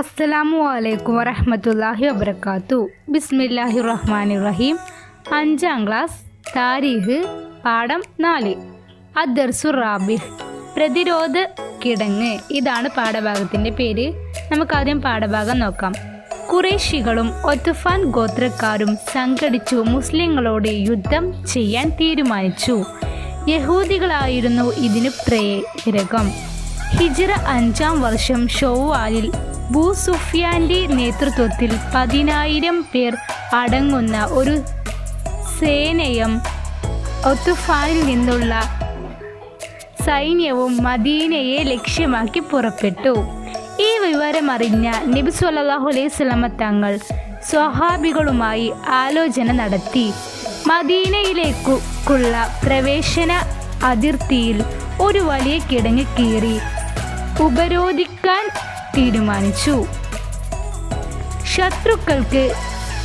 അസ്സലാമു അലൈക്കും വറഹ്മത്തുള്ളാഹി വബർക്കാത്തു ബിസ്മില്ലാഹി റഹ്മാൻ റഹീം അഞ്ചാം ക്ലാസ് താരീഖ് പാഠം നാല്. അദർസു റാബി പ്രതിരോധ കിടങ്ങ്. ഇതാണ് പാഠഭാഗത്തിന്റെ പേര്. നമുക്കാദ്യം പാഠഭാഗം നോക്കാം. കുറേശികളും ഒത്തുഫാൻ ഗോത്രക്കാരും സംഘടിച്ചു മുസ്ലിങ്ങളോട് യുദ്ധം ചെയ്യാൻ തീരുമാനിച്ചു. യഹൂദികളായിരുന്നു ഇതിനു പ്രേരകം. ഹിജിറ അഞ്ചാം വർഷം ഷൊവ്വാലിൽ ഭൂസുഫിയാന്റെ നേതൃത്വത്തിൽ പതിനായിരം പേർ അടങ്ങുന്ന ഒരു സേനയും ഒത്തുഫാനിൽ നിന്നുള്ള സൈന്യവും മദീനയെ ലക്ഷ്യമാക്കി പുറപ്പെട്ടു. ഈ വിവരമറിഞ്ഞ നബി സല്ലല്ലാഹു അലൈഹി വസല്ലമ തങ്ങൾ സ്വഹാബികളുമായി ആലോചന നടത്തി. മദീനയിലേക്കുള്ള പ്രവേശന അതിർത്തിയിൽ ഒരു വലിയ കിടങ്ങ് കീറി. ഉപരോധിക്കാൻ തീരുമാനിച്ചു. ശത്രുക്കൾക്ക്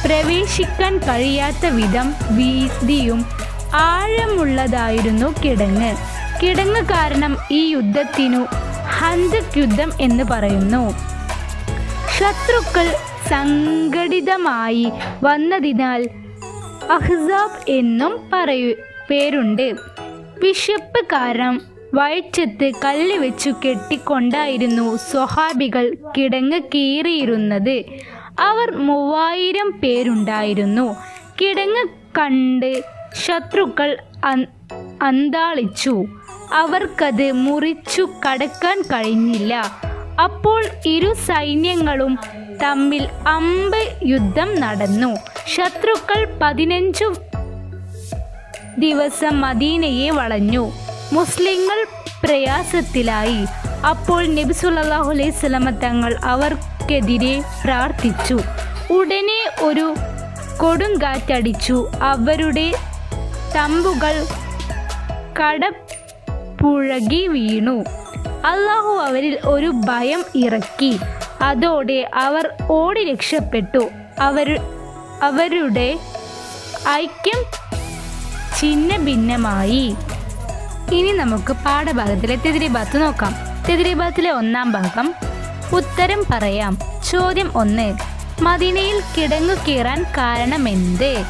പ്രവേശിക്കാൻ കഴിയാത്ത വിധം വീതിയും ആഴമുള്ളതായിരുന്നു കിടങ്ങ്. കിടങ്ങ് കാരണം ഈ യുദ്ധത്തിനു ഹന്തക് യുദ്ധം എന്ന് പറയുന്നു. ശത്രുക്കൾ സംഘടിതമായി വന്നതിനാൽ അഹ്സാബ് എന്നും പറയൂ പേരുണ്ട്. വിശപ്പ് കാരണം വയറ്റത്ത് കല്ല് വെച്ചു കെട്ടിക്കൊണ്ടായിരുന്നു സ്വഹാബികൾ കിടങ്ങ് കീറിയിരുന്നത്. അവർ മൂവായിരം പേരുണ്ടായിരുന്നു. കിടങ്ങ് കണ്ട് ശത്രുക്കൾ അന്താളിച്ചു. അവർക്കത് മുറിച്ചു കടക്കാൻ കഴിഞ്ഞില്ല. അപ്പോൾ ഇരു സൈന്യങ്ങളും തമ്മിൽ അമ്പ് യുദ്ധം നടന്നു. ശത്രുക്കൾ പതിനഞ്ചു ദിവസം മദീനയെ വളഞ്ഞു. മുസ്ലിങ്ങൾ പ്രയാസത്തിലായി. അപ്പോൾ നബി സല്ലല്ലാഹു അലൈഹി സ്വലമ തങ്ങൾ അവർക്കെതിരെ പ്രാർത്ഥിച്ചു. ഉടനെ ഒരു കൊടുങ്കാറ്റടിച്ചു. അവരുടെ തമ്പുകൾ കടപുഴകി വീണു. അള്ളാഹു അവരിൽ ഒരു ഭയം ഇറക്കി. അതോടെ അവർ ഓടി രക്ഷപ്പെട്ടു. അവർ അവരുടെ ഐക്യം ഛിന്ന ഭിന്നമായി ഇനി നമുക്ക് പാഠഭാഗത്തിലെ തെതിരിബാത്ത് നോക്കാം. തെതിരിബാത്തിലെ ഒന്നാം ഭാഗം ഉത്തരം പറയാം. ചോദ്യം ഒന്ന് മദീനയിൽ കിടങ്ങു കീറാൻ കാരണമെന്ത്?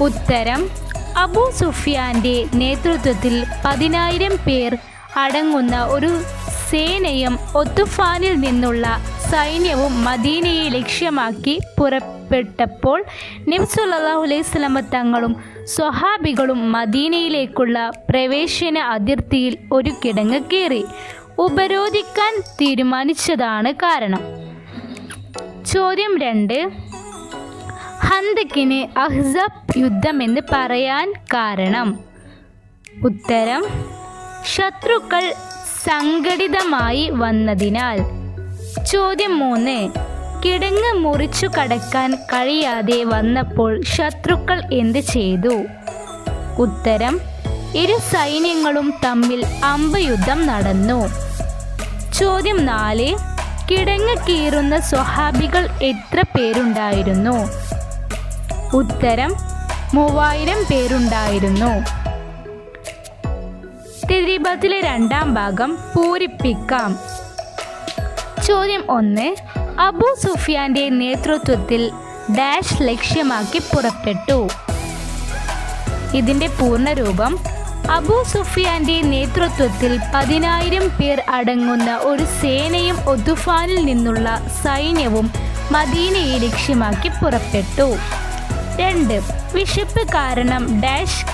ഉത്തരം അബു സുഫിയാന്റെ നേതൃത്വത്തിൽ പതിനായിരം പേർ അടങ്ങുന്ന ഒരു സേനയും ഒത്തുഫാനിൽ നിന്നുള്ള സൈന്യവും മദീനയെ ലക്ഷ്യമാക്കി പുറപ്പെട്ടപ്പോൾ നബ്സുല്ലാഹു അലൈഹി തങ്ങളും സ്വഹാബികളും മദീനയിലേക്കുള്ള പ്രവേശന അതിർത്തിയിൽ ഒരു കിടങ്ങ് കീറി ഉപരോധിക്കാൻ തീരുമാനിച്ചതാണ് കാരണം. ചോദ്യം രണ്ട് ഹന്തക്കിന് അഹ്സബ് യുദ്ധമെന്ന് പറയാൻ കാരണം. ഉത്തരം ശത്രുക്കൾ സംഘടിതമായി വന്നതിനാൽ. ചോദ്യം മൂന്ന്. കിടങ്ങ് മുറിച്ചു കടക്കാൻ കഴിയാതെ വന്നപ്പോൾ ശത്രുക്കൾ എന്ത് ചെയ്തു? ഉത്തരം ഇരു സൈന്യങ്ങളും തമ്മിൽ അമ്പയുദ്ധം നടന്നു. ചോദ്യം നാല് കിടങ്ങ് കീറുന്ന സ്വഹാബികൾ എത്ര പേരുണ്ടായിരുന്നു? ഉത്തരം മൂവായിരം പേരുണ്ടായിരുന്നു. തെരീബത്തിലെ രണ്ടാം ഭാഗം പൂരിപ്പിക്കാം. ചോദ്യം ഒന്ന്. അബു സുഫിയാന്റെ നേതൃത്വത്തിൽ ഡാഷ് ലക്ഷ്യമാക്കി പുറപ്പെട്ടു. ഇതിന്റെ പൂർണരൂപം അബു സുഫിയാന്റെ നേതൃത്വത്തിൽ പതിനായിരം പേർ അടങ്ങുന്ന ഒരു സേനയും ഒതുഫാനിൽ നിന്നുള്ള സൈന്യവും മദീനയെ ലക്ഷ്യമാക്കി പുറപ്പെട്ടു. രണ്ട്. വിശപ്പ് കാരണം ഡാഷ്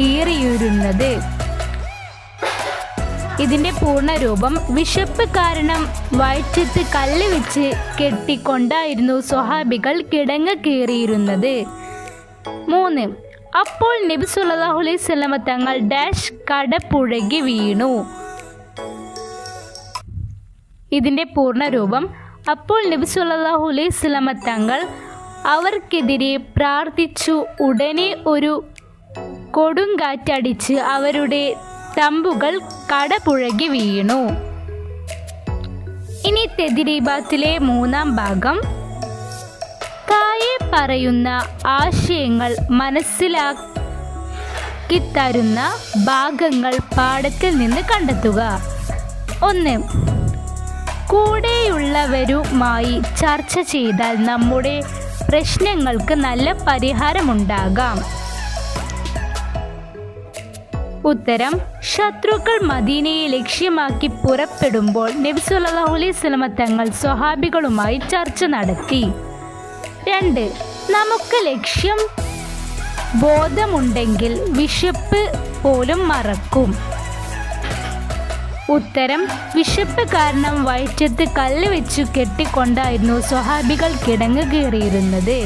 കീറിയിരുന്നത്. ഇതിന്റെ പൂർണരൂപം വിശപ്പ് കാരണം വയറ്റത്ത് കല്ല് വെച്ച് കെട്ടിക്കൊണ്ടായിരുന്നു സ്വഹാബികൾ കിടങ്ങ് കീറിയിരുന്നത്. മൂന്ന് അപ്പോൾ നബി സുല്ലാഹു അലൈഹി സ്വലമ തങ്ങൾ ഡാഷ് കടപ്പുഴകി വീണു. ഇതിന്റെ പൂർണരൂപം അപ്പോൾ നബി സുല്ലാഹു അലൈഹി സ്വലമ തങ്ങൾ അവർക്കെതിരെ പ്രാർത്ഥിച്ചു. ഉടനെ ഒരു കൊടുങ്കാറ്റടിച്ച് അവരുടെ തമ്പുകൾ കടപുഴകി വീണു. ഇനി തെതിരീബാത്തിലെ മൂന്നാം ഭാഗം. താഴെ പറയുന്ന ആശയങ്ങൾ മനസ്സിലാക്കി തരുന്ന ഭാഗങ്ങൾ പാഠത്തിൽ നിന്ന് കണ്ടെത്തുക. ഒന്ന് കൂടെയുള്ളവരുമായി ചർച്ച ചെയ്താൽ നമ്മുടെ പ്രശ്നങ്ങൾക്ക് നല്ല പരിഹാരമുണ്ടാകാം. ഉത്തരം ശത്രുക്കൾ മദീനയെ ലക്ഷ്യമാക്കി പുറപ്പെടുമ്പോൾ നബി സല്ലല്ലാഹു അലൈഹി വസല്ലമ തങ്ങൾ സ്വഹാബികളുമായി ചർച്ച നടത്തി. രണ്ട് നമുക്ക് ലക്ഷ്യം ബോധമുണ്ടെങ്കിൽ വിശപ്പ് പോലും മറക്കും. ഉത്തരം വിശപ്പ് കാരണം വയറ്റത്ത് കല്ല് വെച്ചു കെട്ടിക്കൊണ്ടായിരുന്നു സ്വഹാബികൾ കിടങ്ങ് കയറിയിരുന്നത്.